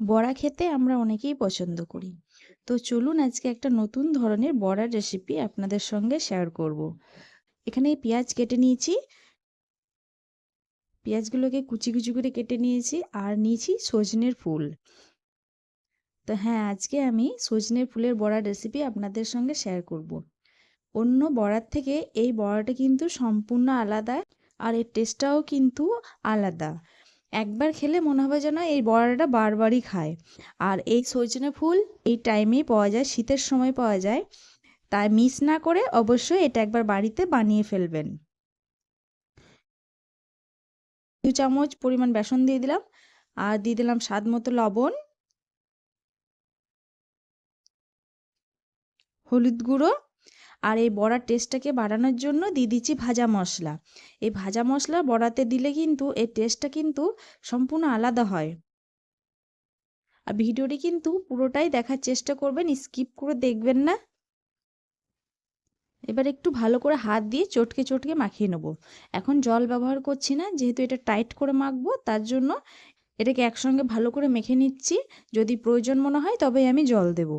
বড়া খেতে আমরা অনেকেই পছন্দ করি তো চলুন আজকে একটা নতুন ধরনের বড়ার রেসিপি আপনাদের সঙ্গে শেয়ার করব। এখানে পেঁয়াজ কেটে নিয়েছি পেঁয়াজগুলোকে কুচি কুচি করে কেটে নিয়েছি আর নিয়েছি সজনের ফুল তো হ্যাঁ আজকে আমি সজনের ফুলের বড়ার রেসিপি আপনাদের সঙ্গে শেয়ার করব। অন্য বড়ার থেকে এই বড়াটা কিন্তু সম্পূর্ণ আলাদা আর এর টেস্টটাও কিন্তু আলাদা একবার খেলে মনে হবে যেন এই বড়াটা বারবারই খায়। আর এই সজনে ফুল এই টাইমেই পাওয়া যায়, শীতের সময় পাওয়া যায়। তাই মিস না করে অবশ্যই এটা একবার বাড়িতে বানিয়ে ফেলবেন। দু চামচ পরিমাণ বেসন দিয়ে দিলাম। আর দিয়ে দিলাম স্বাদ মতো লবণ। হলুদ গুঁড়ো। আর এই বড়ার টেস্টটাকে বাড়ানোর জন্য দিয়ে দিচ্ছি ভাজা মশলা। এই ভাজা মশলা বড়াতে দিলে কিন্তু এর টেস্টটা কিন্তু সম্পূর্ণ আলাদা হয়। আর ভিডিওটি কিন্তু পুরোটাই দেখার চেষ্টা করবেন, স্কিপ করে দেখবেন না। এবার একটু ভালো করে হাত দিয়ে চটকে চটকে মাখিয়ে নেব। এখন জল ব্যবহার করছি না, যেহেতু এটা টাইট করে মাখবো, তার জন্য এটাকে একসঙ্গে ভালো করে মেখে নিচ্ছি। যদি প্রয়োজন মনে হয় তবে আমি জল দেবো।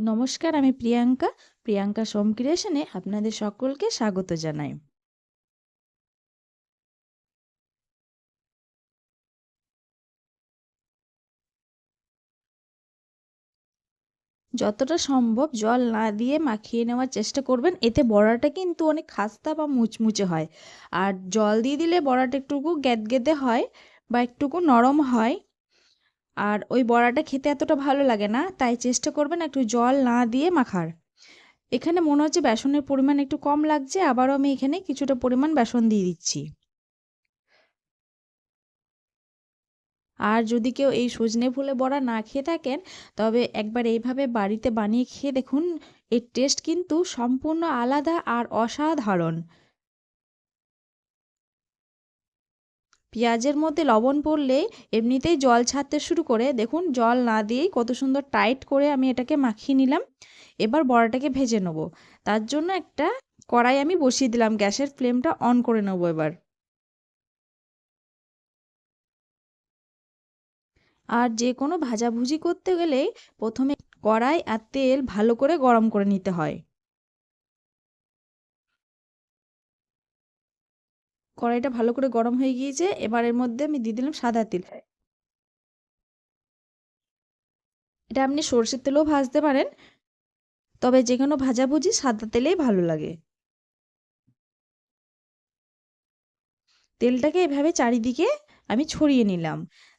নমস্কার, আমি প্রিয়াঙ্কা। প্রিয়াঙ্কা সোম ক্রিয়েশনে আপনাদের সকলকে স্বাগত জানাই। যতটা সম্ভব জল না দিয়ে মাখিয়ে নেওয়ার চেষ্টা করবেন, এতে বড়াটা কিন্তু অনেক খাস্তা বা মুচমুচে হয়। আর জল দিয়ে দিলে বড়াটা একটুকু গ্যাদগেদে হয় বা একটুকু নরম হয় আর ওই বড়াটা খেতে এতটা ভালো লাগে না, তাই চেষ্টা করবেন একটু জল না দিয়ে মাখার। এখানে মনে হচ্ছে বেসনের পরিমাণ একটু কম লাগছে, আবারও আমি এখানে কিছুটা পরিমাণ বেসন দিয়ে দিচ্ছি। আর যদি কেউ এই সজনে ফুলে বড়া না খেয়ে থাকেন, তবে একবার এইভাবে বাড়িতে বানিয়ে খেয়ে দেখুন, এর টেস্ট কিন্তু সম্পূর্ণ আলাদা আর অসাধারণ। পেঁয়াজের মধ্যে লবণ পড়লে এমনিতেই জল ছাড়তে শুরু করে। দেখুন, জল না দিয়েই কত সুন্দর টাইট করে আমি এটাকে মাখিয়ে নিলাম। এবার বড়াটাকে ভেজে নেব। তার জন্য একটা কড়াই আমি বসিয়ে দিলাম। গ্যাসের ফ্লেমটা অন করে নেব এবার। আর যে কোনো ভাজাভুজি করতে গেলেই প্রথমে কড়াই আর তেল ভালো করে গরম করে নিতে হয়। কড়াইটা ভালো করে গরম হয়ে গিয়েছে, এবার এর মধ্যে আমি দিয়ে দিলাম সাদা তেল। এটা আপনি সর্ষের তেলেও ভাজতে পারেন, তবে যে কোনো ভাজাভুজি সাদা তেলেই ভালো লাগে। তেলটাকে এভাবে চারিদিকে আমি ছড়িয়ে নিলাম,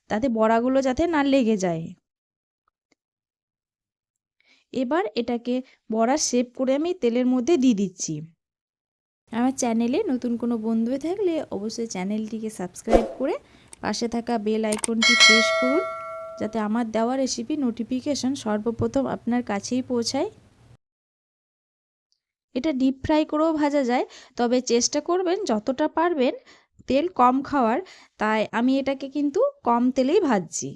তাতে বড়াগুলো যাতে না লেগে যায়। এবার এটাকে বড়া শেপ করে আমি তেলের মধ্যে দিয়ে দিচ্ছি। আমার চ্যানেলে নতুন কোনো বন্ধু থাকলে অবশ্যই চ্যানেলটিকে সাবস্ক্রাইব করে পাশে থাকা বেল আইকনটি প্রেস করুন, যাতে আমার দেওয়া রেসিপি নোটিফিকেশন সর্বপ্রথম আপনার কাছেই পৌঁছায়। এটা ডিপ ফ্রাই করেও ভাজা যায়, তবে চেষ্টা করবেন যতটা পারবেন তেল কম খাওয়ার, তাই আমি এটাকে কিন্তু কম তেলেই ভাজছি।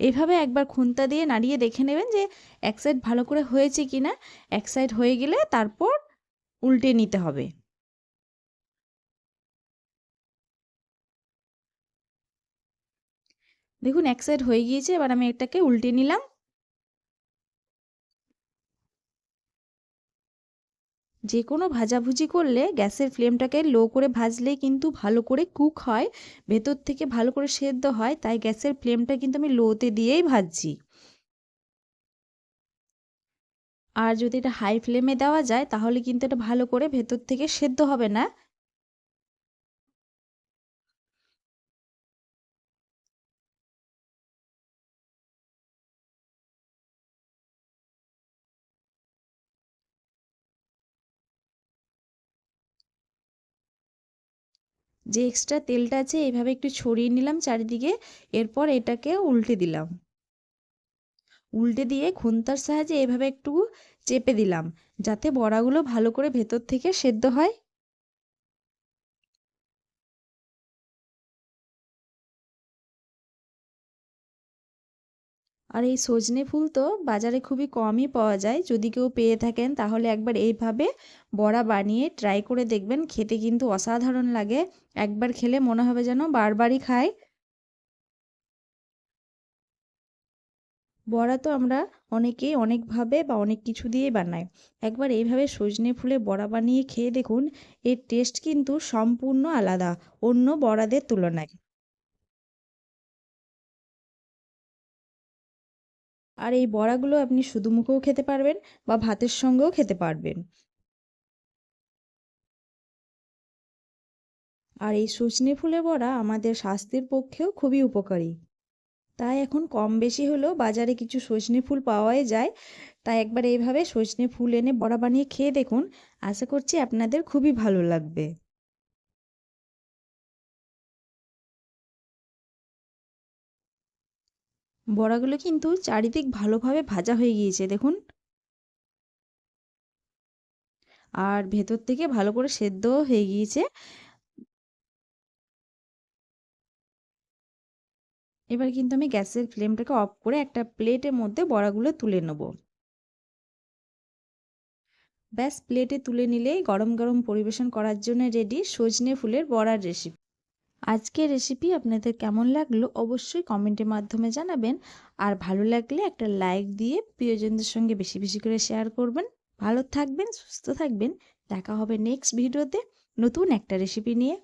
এইভাবে একবার খুন্তা দিয়ে নাড়িয়ে দেখে নেবেন যে এক সাইড ভালো করে হয়েছে কি না এক সাইড হয়ে গেলে তারপর উল্টে নিতে হবে। দেখুন, এক সাইড হয়ে গিয়েছে, এবার আমি এটাকে উল্টে নিলাম। যে কোনো ভাজাভুজি করলে গ্যাসের ফ্লেমটাকে লো করে ভাজলেই কিন্তু ভালো করে কুক হয়, ভেতর থেকে ভালো করে সেদ্ধ হয়, তাই গ্যাসের ফ্লেমটা কিন্তু আমি লোতে দিয়েই ভাজছি। আর যদি এটা হাই ফ্লেমে দেওয়া যায়, তাহলে কিন্তু এটা ভালো করে ভেতর থেকে সেদ্ধ হবে না। যে এক্সট্রা তেলটা আছে, এভাবে একটু ছড়িয়ে নিলাম চারিদিকে, এরপর এটাকে উল্টে দিলাম। উল্টে দিয়ে খুন্তার সাহায্যে এভাবে একটু চেপে দিলাম, যাতে বড়াগুলো ভালো করে ভেতর থেকে সেদ্ধ হয়। আর এই সজনে ফুল তো বাজারে খুবই কমই পাওয়া যায়, যদি কেউ পেয়ে থাকেন তাহলে একবার এইভাবে বড়া বানিয়ে ট্রাই করে দেখবেন, খেতে কিন্তু অসাধারণ লাগে। একবার খেলে মনে হবে যেন বারবারই খাই। বড়া তো আমরা অনেকেই অনেকভাবে বা অনেক কিছু দিয়ে বানাই। একবার এইভাবে সজনে ফুলে বড়া বানিয়ে খেয়ে দেখুন, এর টেস্ট কিন্তু সম্পূর্ণ আলাদা, অন্য বড়াদের তুলনায়। আর এই বড়াগুলো আপনি শুধু মুখেও খেতে পারবেন বা ভাতের সঙ্গেও খেতে পারবেন। আর এই সজনে ফুলের বড়া আমাদের স্বাস্থ্যের পক্ষেও খুবই উপকারী। তাই এখন কম বেশি হলেও বাজারে কিছু সজনে ফুল পাওয়াই যায়। তাই একবার এইভাবে সজনে ফুল এনে বড়া বানিয়ে খেয়ে দেখুন। আশা করছি আপনাদের খুবই ভালো লাগবে। বড়াগুলো কিন্তু চারিদিক ভালোভাবে ভাজা হয়ে গিয়েছে, দেখুন। আর ভেতর থেকে ভালো করে সেদ্ধও হয়ে গিয়েছে। এবার কিন্তু আমি গ্যাসের ফ্লেমটাকে অফ করে একটা প্লেটের মধ্যে বড়াগুলো তুলে নেব। ব্যাস, প্লেটে তুলে নিলেই গরম গরম পরিবেশন করার জন্য রেডি সজনে ফুলের বড়ার রেসিপি আজকের রেসিপি আপনাদের কেমন লাগল অবশ্যই কমেন্টের মাধ্যমে জানাবেন। আর ভালো লাগলে একটা লাইক দিয়ে প্রিয়জনদের সঙ্গে বেশি বেশি করে শেয়ার করবেন। ভালো থাকবেন, সুস্থ থাকবেন। দেখা হবে নেক্সট ভিডিওতে নতুন একটা রেসিপি নিয়ে।